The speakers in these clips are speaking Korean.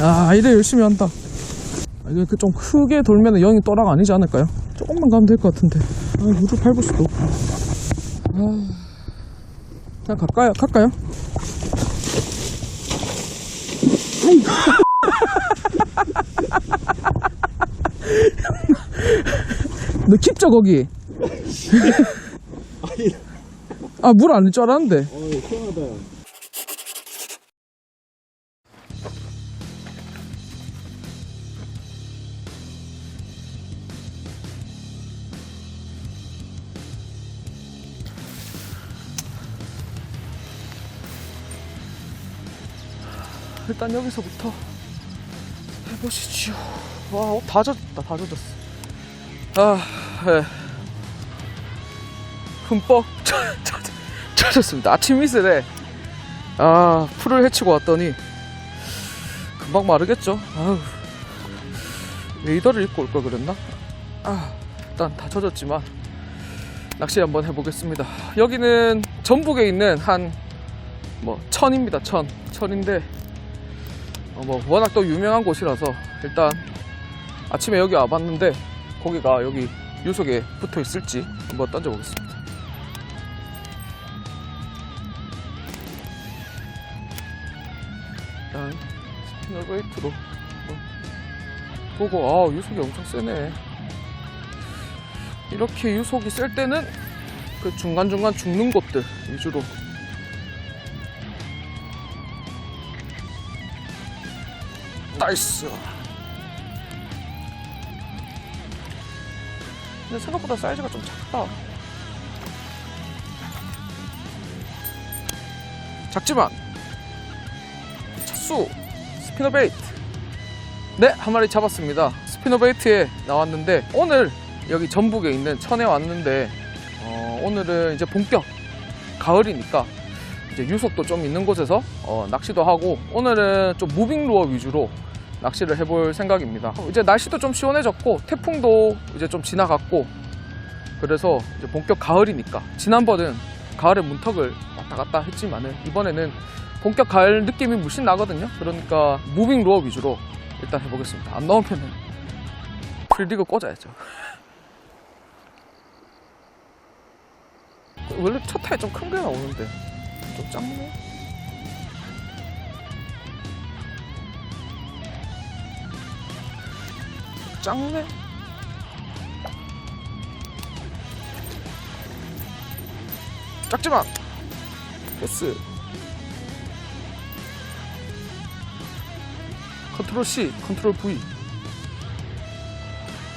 아 이래 열심히 한다 아, 이게 그좀 크게 돌면 영이 또락 아니지 않을까요? 조금만 가면 될 것 같은데 아 물을 밟을 수도 없고 아 그냥 갈까요? 갈까요? 너 깊죠 거기? 아물 아닐 줄 알았는데 어, 시원하다. 일단 여기서부터 해보시지요. 와, 옷 다 젖었다, 다 젖었어. 아, 예. 흠뻑 젖었습니다. 아침 이슬에, 아, 풀을 헤치고 왔더니, 금방 마르겠죠. 아우, 레이더를 입고 올 걸 그랬나? 아, 일단 다 젖었지만, 낚시 한번 해보겠습니다. 여기는 전북에 있는 한, 뭐, 천입니다, 천. 천인데, 어, 뭐 워낙 또 유명한 곳이라서 일단 아침에 여기 와봤는데 고기가 여기 유속에 붙어 있을지 한번 던져보겠습니다. 일단 스피너베이트로 보고 아 유속이 엄청 세네. 이렇게 유속이 셀 때는 그 중간중간 죽는 곳들 위주로 나이스. 근데 생각보다 사이즈가 좀 작다. 작지만 차수 스피너 베이트. 네, 한 마리 잡았습니다. 스피너 베이트에 나왔는데 오늘 여기 전북에 있는 천에 왔는데 어, 오늘은 이제 본격 가을이니까 이제 유속도 좀 있는 곳에서 어, 낚시도 하고 오늘은 좀 무빙 루어 위주로 낚시를 해볼 생각입니다. 이제 날씨도 좀 시원해졌고 태풍도 이제 좀 지나갔고 그래서 이제 본격 가을이니까 지난번은 가을의 문턱을 왔다 갔다 했지만은 이번에는 본격 가을 느낌이 물씬 나거든요. 그러니까 무빙 루어 위주로 일단 해보겠습니다. 안 나오면은 프리디그 꽂아야죠. 원래 첫 타에 좀 큰 게 나오는데 좀 작네. 작네. 작지만 패스. 컨트롤 C, 컨트롤 V.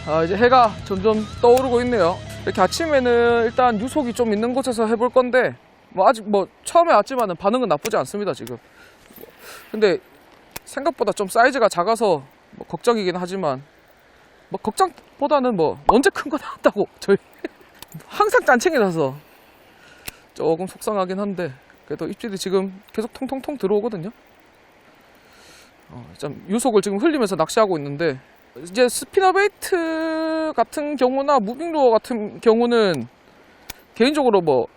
아 이제 해가 점점 떠오르고 있네요. 이렇게 아침에는 일단 유속이 좀 있는 곳에서 해볼 건데 뭐 아직 뭐 처음에 왔지만은 반응은 나쁘지 않습니다 지금. 근데 생각보다 좀 사이즈가 작아서 뭐 걱정이긴 하지만 뭐 걱정보다는 뭐 언제 큰 거 나왔다고 저희 항상 짠챙이라서 조금 속상하긴 한데 그래도 입질이 지금 계속 통통통 들어오거든요. 어, 좀 유속을 지금 흘리면서 낚시하고 있는데 이제 스피너 베이트 같은 경우나 무빙 루어 같은 경우는 개인적으로 뭐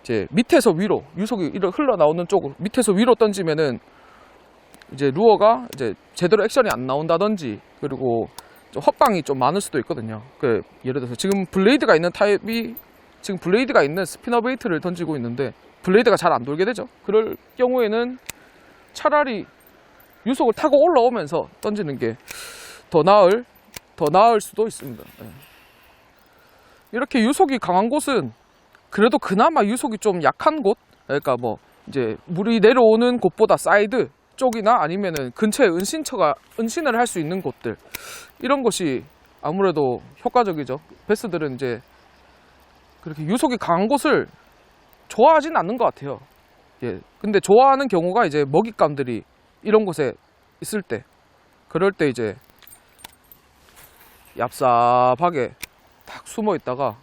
이제 밑에서 위로 유속이 이렇게 흘러 나오는 쪽으로 밑에서 위로 던지면은 이제 루어가 이제 제대로 액션이 안 나온다든지 그리고 좀 헛방이 좀 많을 수도 있거든요. 그 예를 들어서 지금 블레이드가 있는 타입이 지금 블레이드가 있는 스피너 베이트를 던지고 있는데 블레이드가 잘 안 돌게 되죠. 그럴 경우에는 차라리 유속을 타고 올라오면서 던지는 게 더 나을 더 나을 수도 있습니다. 예. 이렇게 유속이 강한 곳은 그래도 그나마 유속이 좀 약한 곳, 그러니까 뭐 이제 물이 내려오는 곳보다 사이드 쪽이나 아니면은 근처에 은신처가 은신을 할 수 있는 곳들 이런 것이 아무래도 효과적이죠. 베스들은 이제 그렇게 유속이 강한 곳을 좋아하진 않는 것 같아요. 예. 근데 좋아하는 경우가 이제 먹잇감들이 이런 곳에 있을 때, 그럴 때 이제 얍삽하게 탁 숨어 있다가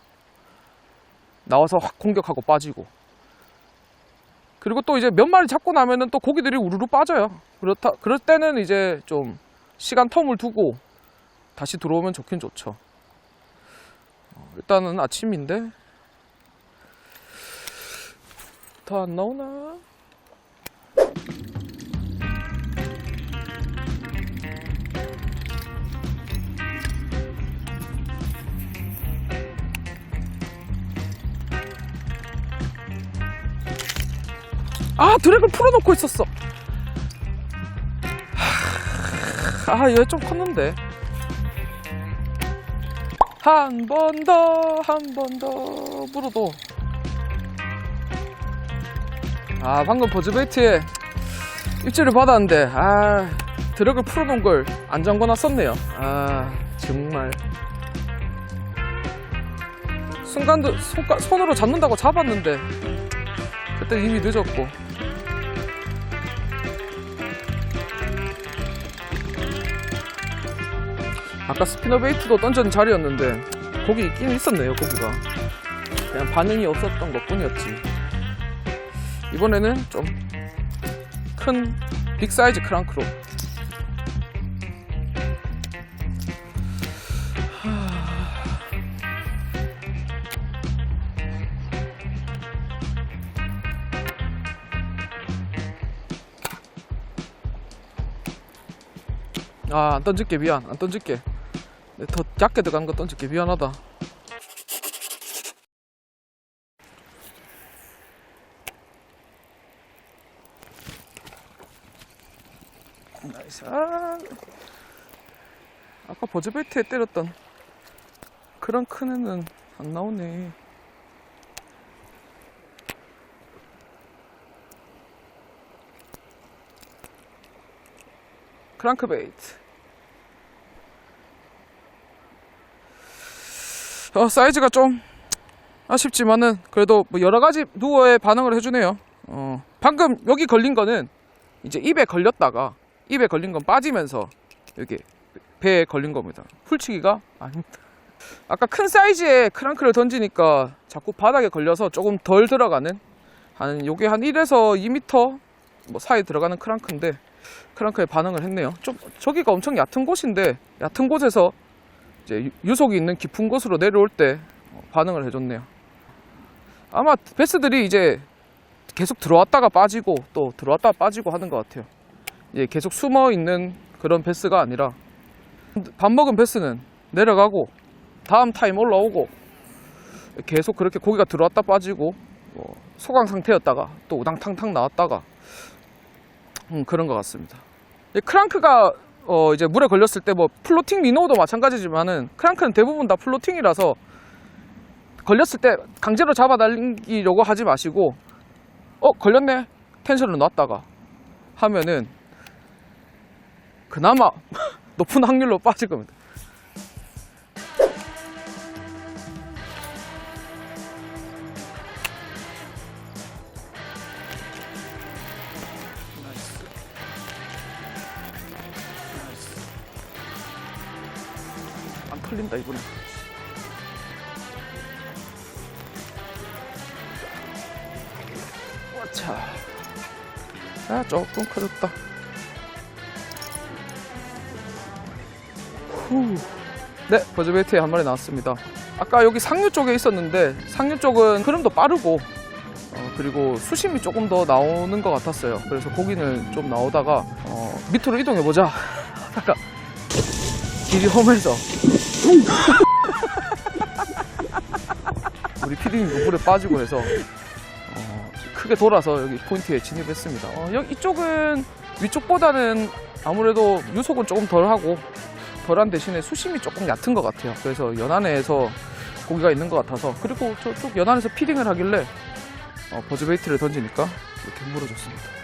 나와서 확 공격하고 빠지고. 그리고 또 이제 몇 마리 잡고 나면은 또 고기들이 우르르 빠져요. 그렇다, 그럴 때는 이제 좀 시간 텀을 두고 다시 들어오면 좋긴 좋죠. 어, 일단은 아침인데 더 안 나오나? 아 드랙을 풀어놓고 있었어. 아얘 좀 컸는데. 한 번 더 한 번 더 물어도. 아 방금 버즈베이트에 입질을 받았는데 아 드랙을 풀어놓은 걸 안 잠궈놨었네요. 아 정말. 순간도 손가, 손으로 잡는다고 잡았는데 그때 이미 늦었고 아까 스피너 베이트도 던전 자리였는데 고기 있긴 있었네요 고기가 그냥 반응이 없었던 것 뿐이었지 이번에는 좀 큰 빅사이즈 크랑크로 아, 안 던질게, 미안. 안 던질게. 네, 더 작게 들어간 거 던질게, 미안하다. 아까 버즈베이트에 때렸던 그런 큰 애는 안 나오네. 크랑크베이트. 어, 사이즈가 좀 아쉽지만은 그래도 뭐 여러 가지 누어의 반응을 해주네요. 어, 방금 여기 걸린 거는 이제 입에 걸렸다가 입에 걸린 건 빠지면서 여기 배에 걸린 겁니다. 훌치기가 아닙니다. 아까 큰 사이즈의 크랑크를 던지니까 자꾸 바닥에 걸려서 조금 덜 들어가는 한 요게 한 1에서 2m 뭐 사이 들어가는 크랑크인데 크랑크에 반응을 했네요. 좀 저기가 엄청 얕은 곳인데 얕은 곳에서 이제 유- 유속이 있는 깊은 곳으로 내려올 때 어, 반응을 해줬네요. 아마 베스들이 이제 계속 들어왔다가 빠지고 또 들어왔다가 빠지고 하는 것 같아요. 이제 계속 숨어 있는 그런 베스가 아니라 밥 먹은 베스는 내려가고 다음 타임 올라오고 계속 그렇게 고기가 들어왔다 빠지고 뭐 소강 상태였다가 또 우당탕탕 나왔다가 음, 그런 것 같습니다. 이 크랑크가 어, 이제 물에 걸렸을 때 뭐 플로팅 미노도 마찬가지지만은 크랑크는 대부분 다 플로팅이라서 걸렸을 때 강제로 잡아 당기려고 하지 마시고 어 걸렸네 텐션을 놨다가 하면은 그나마 높은 확률로 빠질 겁니다. 안 털린다 이번에. 자, 자 조금 커졌다. 후. 네, 버즈베이트에 한 마리 나왔습니다. 아까 여기 상류 쪽에 있었는데 상류 쪽은 흐름도 빠르고 어, 그리고 수심이 조금 더 나오는 것 같았어요. 그래서 고기는 좀 나오다가 어, 밑으로 이동해 보자 하다가 길이 험해서 우리 피디님도 물에 빠지고 해서 어, 크게 돌아서 여기 포인트에 진입했습니다. 어, 여기 이쪽은 위쪽보다는 아무래도 유속은 조금 덜하고 덜한 대신에 수심이 조금 얕은 것 같아요. 그래서 연안에서 고기가 있는 것 같아서 그리고 저쪽 연안에서 피딩을 하길래 어, 버즈베이트를 던지니까 이렇게 물어줬습니다.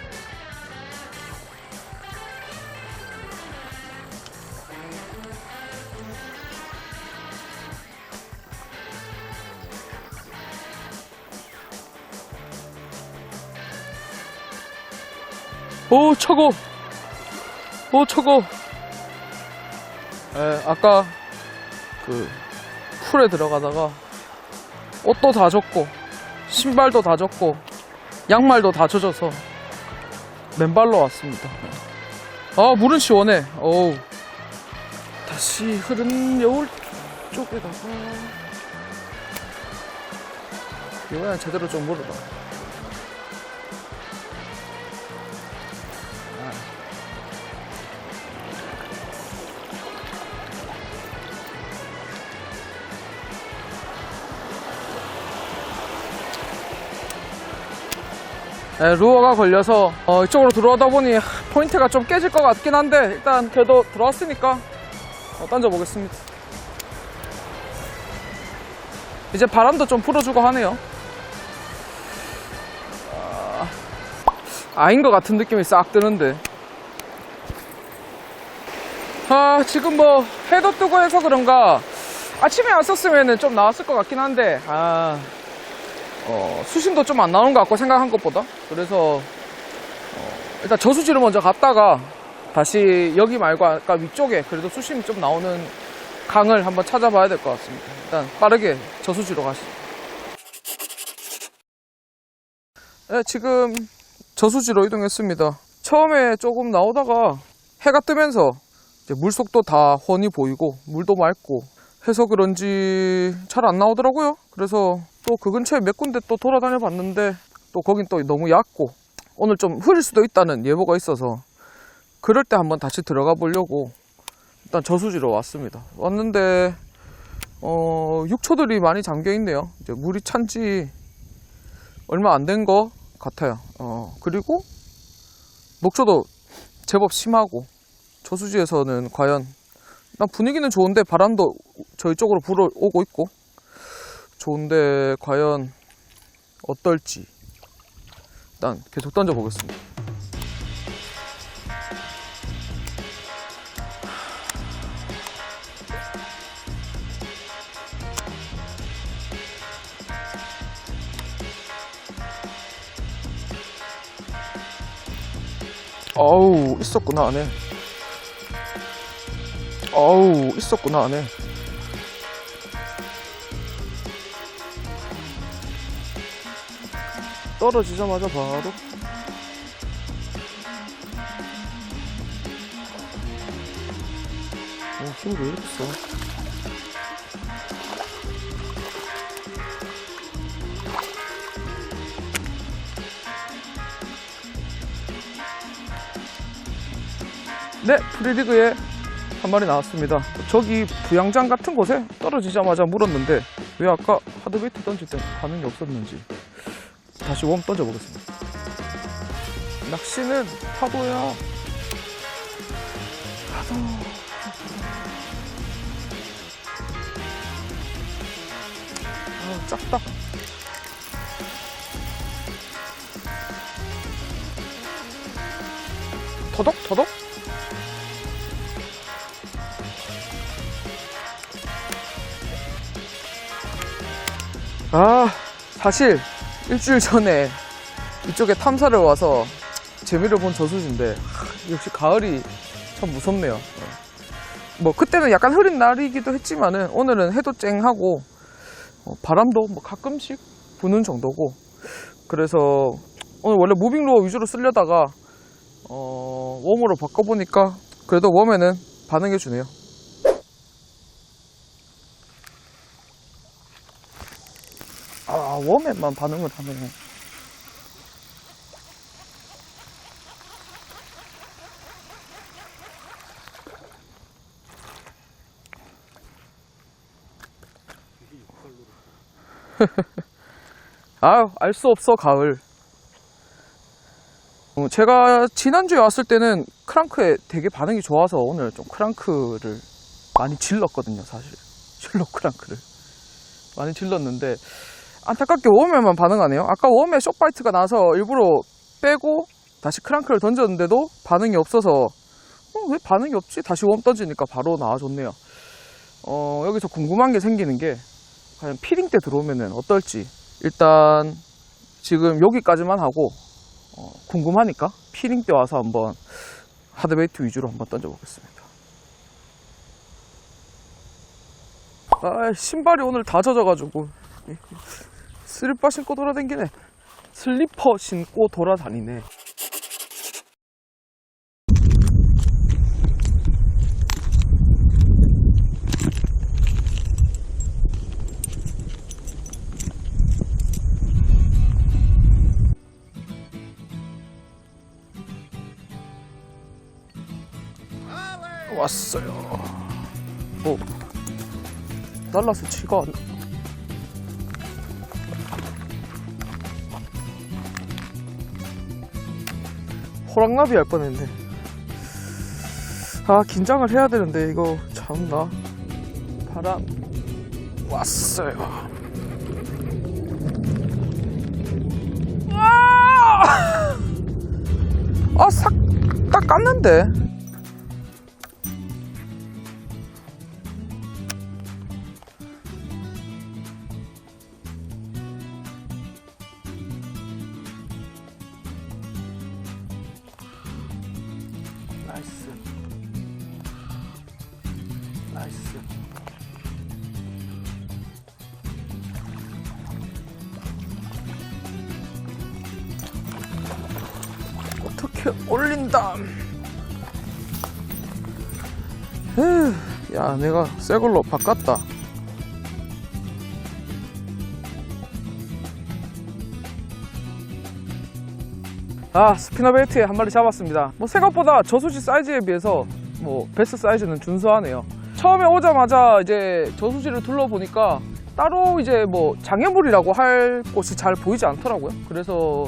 오 차고 오 차고 에, 아까 그 풀에 들어가다가 옷도 다 젖고 신발도 다 젖고 양말도 다 젖어서 맨발로 왔습니다. 아 물은 시원해. 어우 다시 흐른 여울 쪽에다가 이거야 제대로 좀 물어봐. 루어가 걸려서 어, 이쪽으로 들어오다 보니 포인트가 좀 깨질 것 같긴 한데 일단 그래도 들어왔으니까 어, 던져보겠습니다. 이제 바람도 좀 불어주고 하네요. 아, 아닌 것 같은 느낌이 싹 드는데. 아, 지금 뭐 해도 뜨고 해서 그런가 아침에 안 썼으면 좀 나왔을 것 같긴 한데, 아, 어, 수심도 좀 안 나오는 것 같고 생각한 것보다. 그래서, 어, 일단 저수지로 먼저 갔다가 다시 여기 말고 아까 위쪽에 그래도 수심이 좀 나오는 강을 한번 찾아봐야 될 것 같습니다. 일단 빠르게 저수지로 가시죠. 네, 지금 저수지로 이동했습니다. 처음에 조금 나오다가 해가 뜨면서 물속도 다 훤히 보이고 물도 맑고 해서 그런지 잘 안 나오더라고요. 그래서 또 그 근처에 몇 군데 또 돌아다녀 봤는데 또 거긴 또 너무 얕고 오늘 좀 흐릴 수도 있다는 예보가 있어서 그럴 때 한번 다시 들어가 보려고 일단 저수지로 왔습니다. 왔는데 어, 육초들이 많이 잠겨 있네요. 이제 물이 찬 지 얼마 안 된 거 같아요. 어, 그리고 녹초도 제법 심하고 저수지에서는 과연 난 분위기는 좋은데 바람도 저희 쪽으로 불어오고 있고 좋은데 과연 어떨지 일단 계속 던져 보겠습니다. 어우 있었구나 안에 어우 있었구나 안에 떨어지자마자 바로 어, 힘이 왜 이렇게 써? 네, 프리리그에 한 마리 나왔습니다. 저기 부양장 같은 곳에 떨어지자마자 물었는데 왜 아까 하드베이트 던질 때 반응이 없었는지 다시 웜 던져보겠습니다. 낚시는 파도야. 파도. 아, 작다. 더덕? 더덕? 아, 사실 일주일 전에 이쪽에 탐사를 와서 재미를 본 저수지인데 하, 역시 가을이 참 무섭네요. 어. 뭐 그때는 약간 흐린 날이기도 했지만은 오늘은 해도 쨍하고 어, 바람도 뭐 가끔씩 부는 정도고 그래서 오늘 원래 무빙루어 위주로 쓰려다가 어, 웜으로 바꿔보니까 그래도 웜에는 반응해 주네요. 아, 웜에만 반응을 하네. 아유, 알 수 없어, 가을. 어, 제가 지난주에 왔을 때는 크랑크에 되게 반응이 좋아서 오늘 좀 크랑크를 많이 질렀거든요, 사실. 셜록 크랑크를. 많이 질렀는데, 안타깝게 웜에만 반응하네요. 아까 웜에 쇼파이트가 나서 일부러 빼고 다시 크랑크를 던졌는데도 반응이 없어서 어, 왜 반응이 없지? 다시 웜 던지니까 바로 나와줬네요. 어, 여기서 궁금한 게 생기는 게 과연 피딩 때 들어오면은 어떨지 일단 지금 여기까지만 하고 어, 궁금하니까 피딩 때 와서 한번 하드베이트 위주로 한번 던져보겠습니다. 아, 신발이 오늘 다 젖어가지고 슬리퍼 신고 돌아다니네. 슬리퍼 신고 돌아다니네. 왔어요. 오, 달라서 치가 안- 호랑나비 할 뻔했네. 아 긴장을 해야 되는데 이거 참나 바람 왔어요. 아! 아, 깠는데. 어떻게 올린다. 에휴, 야, 내가 새 걸로 바꿨다. 아, 스피너 벨트에 한 마리 잡았습니다. 뭐 생각보다 저수지 사이즈에 비해서 뭐 베스 사이즈는 준수하네요. 처음에 오자마자 이제 저수지를 둘러보니까 따로 이제 뭐 장애물이라고 할 곳이 잘 보이지 않더라고요. 그래서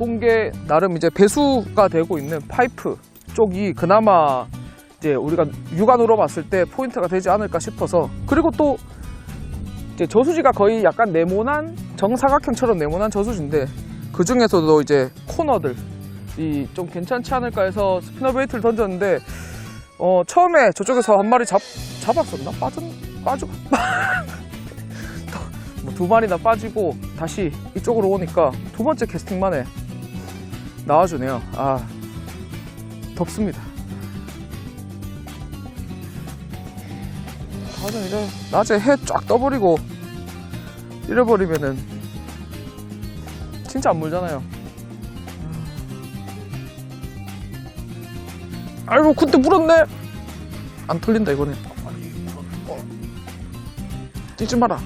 본 게 나름 이제 배수가 되고 있는 파이프 쪽이 그나마 이제 우리가 육안으로 봤을 때 포인트가 되지 않을까 싶어서 그리고 또 이제 저수지가 거의 약간 네모난 정사각형처럼 네모난 저수지인데 그 중에서도 이제 코너들 이 좀 괜찮지 않을까 해서 스피너 베이트를 던졌는데 어 처음에 저쪽에서 한 마리 잡 잡았었나? 빠졌 빠지고 뭐두 마리나 빠지고 다시 이쪽으로 오니까 두 번째 캐스팅만에 나와주네요. 아 덥습니다. 맞아 이제 낮에 해 쫙 떠버리고 이래버리면은 진짜 안 물잖아요. 아이고 근데 물었네. 안 털린다 이거는. 어. 뛰지 마라.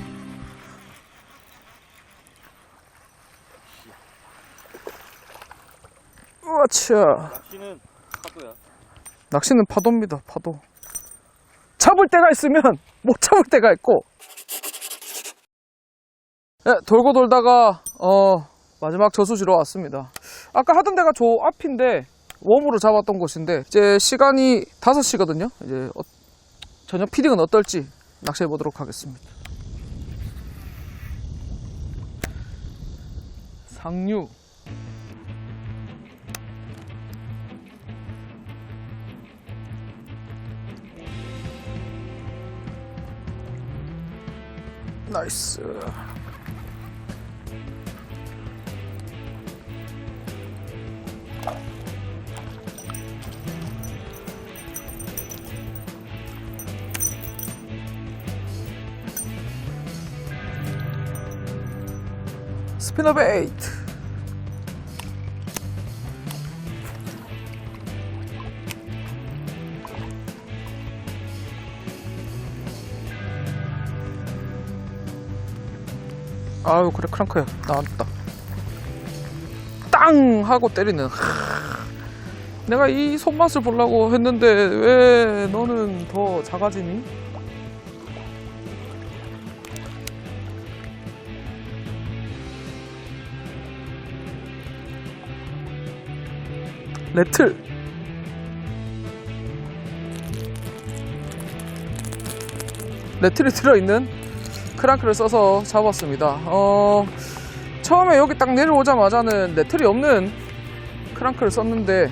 으아차. 낚시는 파도야. 낚시는 파도입니다, 파도. 잡을 때가 있으면 못 잡을 때가 있고. 네, 돌고 돌다가, 어, 마지막 저수지로 왔습니다. 아까 하던 데가 저 앞인데, 웜으로 잡았던 곳인데, 이제 시간이 5시거든요. 이제, 어, 저녁 피딩은 어떨지 낚시해 보도록 하겠습니다. 상류. 나이스. 스 아유 그래 크랑크야 나왔다. 땅! 하고 때리는. 하, 내가 이 손맛을 보려고 했는데 왜 너는 더 작아지니? 레틀! 레틀이 들어있는 크랑크를 써서 잡았습니다. 어, 처음에 여기 딱 내려오자마자는 레틀이 없는 크랑크를 썼는데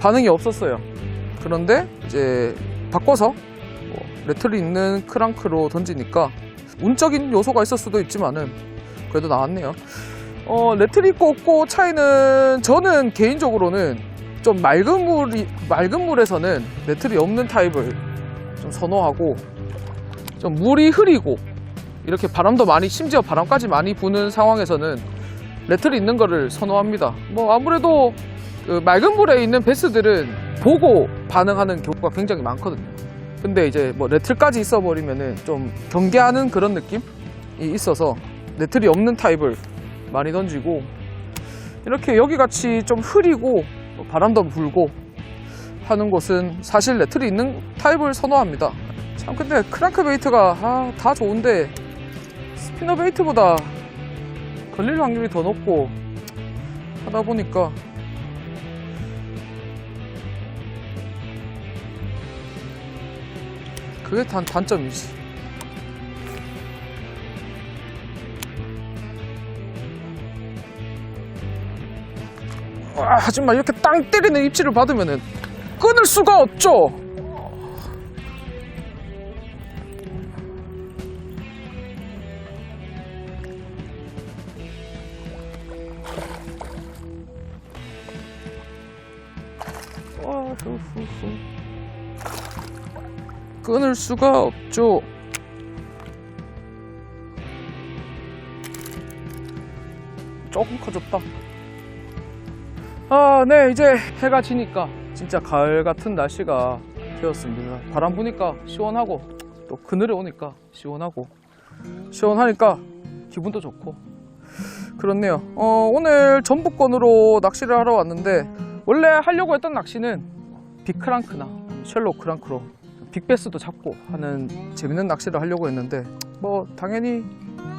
반응이 없었어요. 그런데 이제 바꿔서 뭐 레틀이 있는 크랑크로 던지니까 운적인 요소가 있을 수도 있지만은 그래도 나왔네요. 어, 레틀이 있고 없고 차이는 저는 개인적으로는 좀 맑은 물이 맑은 물에서는 레틀이 없는 타입을 좀 선호하고 좀 물이 흐리고 이렇게 바람도 많이 심지어 바람까지 많이 부는 상황에서는 레틀이 있는 거를 선호합니다. 뭐 아무래도 그 맑은 물에 있는 베스들은 보고 반응하는 경우가 굉장히 많거든요. 근데 이제 뭐 레틀까지 있어 버리면은 좀 경계하는 그런 느낌이 있어서 레틀이 없는 타입을 많이 던지고 이렇게 여기 같이 좀 흐리고 뭐 바람도 불고 하는 곳은 사실 레틀이 있는 타입을 선호합니다. 참 근데 크랭크 베이트가 아, 다 좋은데 스피너 베이트보다 걸릴 확률이 더 높고 하다 보니까. 그게 단, 단점이지. 와, 하지만 이렇게 땅 때리는 입질을 받으면 끊을 수가 없죠. 끊을 수가 없죠. 조금 커졌다. 아, 네, 이제 해가 지니까 진짜 가을 같은 날씨가 되었습니다. 바람 부니까 시원하고 또 그늘에 오니까 시원하고 시원하니까 기분도 좋고 그렇네요. 어, 오늘 전북권으로 낚시를 하러 왔는데 원래 하려고 했던 낚시는 빅크랑크나 쉘로 크랑크로 빅베스도 잡고 하는 재밌는 낚시를 하려고 했는데 뭐 당연히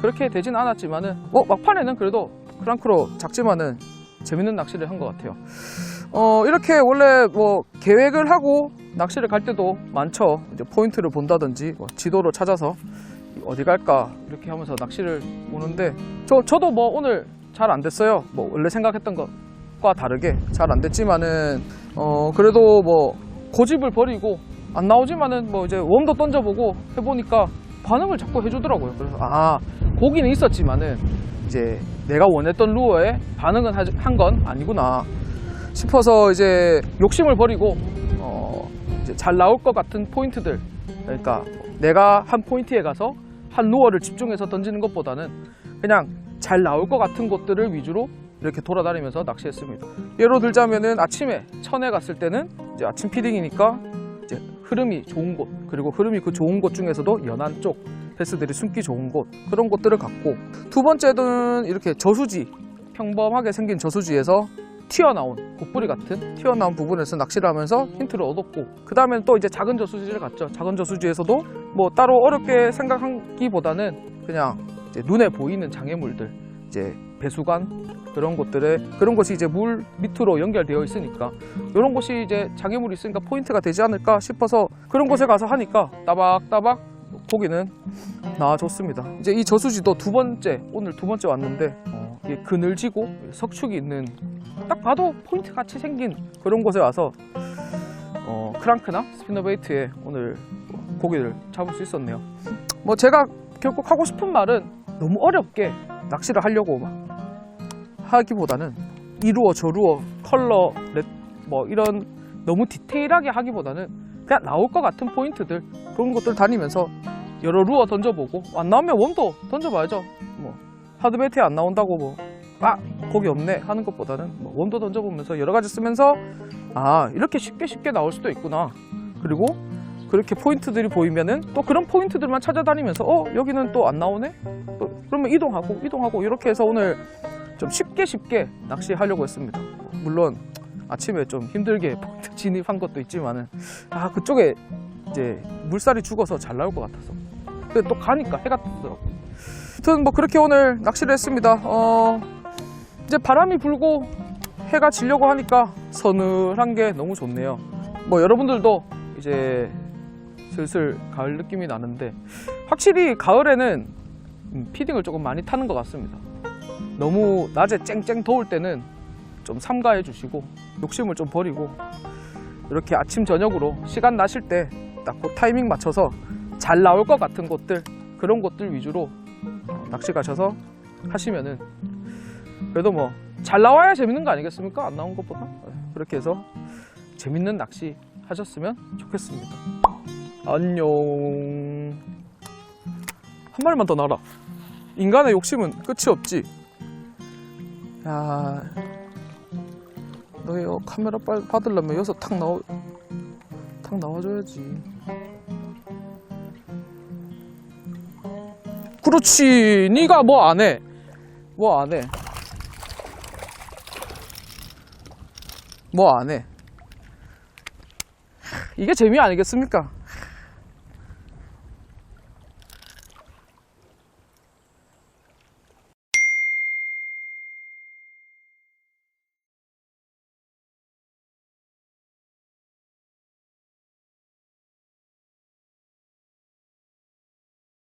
그렇게 되진 않았지만은 뭐 막판에는 그래도 크랑크로 작지만은 재밌는 낚시를 한 것 같아요. 어 이렇게 원래 뭐 계획을 하고 낚시를 갈 때도 많죠. 이제 포인트를 본다든지 뭐 지도로 찾아서 어디 갈까 이렇게 하면서 낚시를 오는데 저 저도 뭐 오늘 잘 안 됐어요. 뭐 원래 생각했던 것과 다르게 잘 안 됐지만은 어 그래도 뭐 고집을 버리고 안 나오지만은 뭐 이제 웜도 던져보고 해보니까 반응을 자꾸 해주더라고요. 그래서 아 고기는 있었지만은 이제 내가 원했던 루어에 반응은 한 건 아니구나 싶어서 이제 욕심을 버리고 어 이제 잘 나올 것 같은 포인트들 그러니까 내가 한 포인트에 가서 한 루어를 집중해서 던지는 것보다는 그냥 잘 나올 것 같은 곳들을 위주로 이렇게 돌아다니면서 낚시했습니다. 예로 들자면은 아침에 천에 갔을 때는 이제 아침 피딩이니까 이제 흐름이 좋은 곳 그리고 흐름이 그 좋은 곳 중에서도 연안 쪽 베스들이 숨기 좋은 곳 그런 곳들을 갔고 두 번째는 이렇게 저수지 평범하게 생긴 저수지에서 튀어나온 곡부리 같은 튀어나온 부분에서 낚시를 하면서 힌트를 얻었고 그 다음엔 또 이제 작은 저수지를 갔죠 작은 저수지에서도 뭐 따로 어렵게 생각하기보다는 그냥 눈에 보이는 장애물들 이제 배수관 그런 곳들에 그런 곳이 이제 물 밑으로 연결되어 있으니까 이런 곳이 이제 장애물이 있으니까 포인트가 되지 않을까 싶어서 그런 곳에 가서 하니까 따박따박 고기는 나와줬습니다. 이제 이 저수지도 두 번째 오늘 두 번째 왔는데 어, 이게 그늘지고 석축이 있는 딱 봐도 포인트 같이 생긴 그런 곳에 와서 어, 크랑크나 스피너베이트에 오늘 고기를 잡을 수 있었네요. 뭐 제가 결국 하고 싶은 말은 너무 어렵게 낚시를 하려고 막 하기보다는 이루어 저루어 컬러 렛, 뭐 이런 너무 디테일하게 하기보다는 그냥 나올 것 같은 포인트들 그런 것들 다니면서 여러 루어 던져보고 안 나오면 원도 던져봐야죠. 뭐 하드베이트에 안 나온다고 뭐 아 거기 없네 하는 것보다는 뭐 원도 던져보면서 여러 가지 쓰면서 아 이렇게 쉽게 쉽게 나올 수도 있구나. 그리고 그렇게 포인트들이 보이면은 또 그런 포인트들만 찾아다니면서 어 여기는 또 안 나오네? 또 그러면 이동하고 이동하고 이렇게 해서 오늘 좀 쉽게 쉽게 낚시하려고 했습니다. 물론 아침에 좀 힘들게 진입한 것도 있지만은 아 그쪽에 이제 물살이 죽어서 잘 나올 것 같아서. 근데 또 가니까 해가 뜨더라고 하여튼 뭐 그렇게 오늘 낚시를 했습니다. 어 이제 바람이 불고 해가 지려고 하니까 서늘한 게 너무 좋네요. 뭐 여러분들도 이제 슬슬 가을 느낌이 나는데 확실히 가을에는 음, 피딩을 조금 많이 타는 것 같습니다 너무 낮에 쨍쨍 더울 때는 좀 삼가해 주시고 욕심을 좀 버리고 이렇게 아침 저녁으로 시간 나실 때 딱 그 타이밍 맞춰서 잘 나올 것 같은 곳들 그런 곳들 위주로 어, 낚시 가셔서 하시면은 그래도 뭐 잘 나와야 재밌는 거 아니겠습니까? 안 나온 것보다 네, 그렇게 해서 재밌는 낚시 하셨으면 좋겠습니다. 안녕. 한 마리만 더 날아. 인간의 욕심은 끝이 없지. 야, 너 이거 카메라 빨 받으려면 여기서 탁 나오, 탁 나와줘야지. 그렇지. 네가 뭐 안 해. 뭐 안 해. 뭐 안 해. 이게 재미 아니겠습니까?